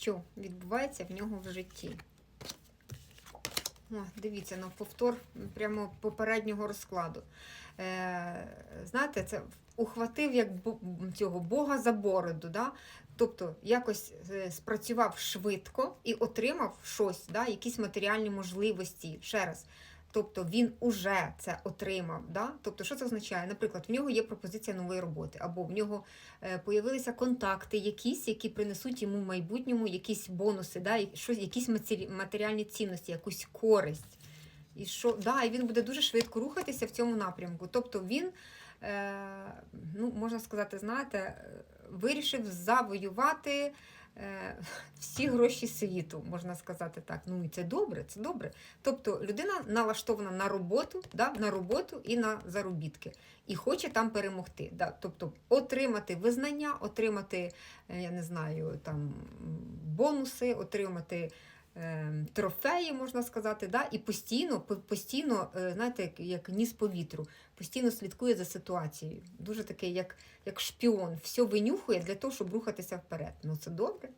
що відбувається в нього в житті. О, дивіться, на повтор прямо попереднього розкладу. Е, знаєте, це ухватив як цього Бога за бороду. Да? Тобто якось е, спрацював швидко і отримав щось, да? якісь матеріальні можливості. Ще раз. Тобто він уже це отримав. Да? Тобто, що це означає? Наприклад, в нього є пропозиція нової роботи, або в нього е, появилися контакти, якісь, які принесуть йому в майбутньому якісь бонуси, да? щось, якісь матеріальні цінності, якусь користь. І що, да, і він буде дуже швидко рухатися в цьому напрямку. Тобто він, е, ну, можна сказати, знаєте, е, вирішив завоювати всі гроші світу, можна сказати так. Ну і це добре, це добре. Тобто людина налаштована на роботу, да, на роботу і на заробітки, і хоче там перемогти. Да, тобто отримати визнання, отримати, е, я не знаю, там бонуси, отримати. Е, Трофеї, можна сказати, да? і постійно, постійно, е, знаєте, як ніс повітру, постійно слідкує за ситуацією. Дуже такий, як, як шпіон, все винюхує для того, щоб рухатися вперед. Ну це добре.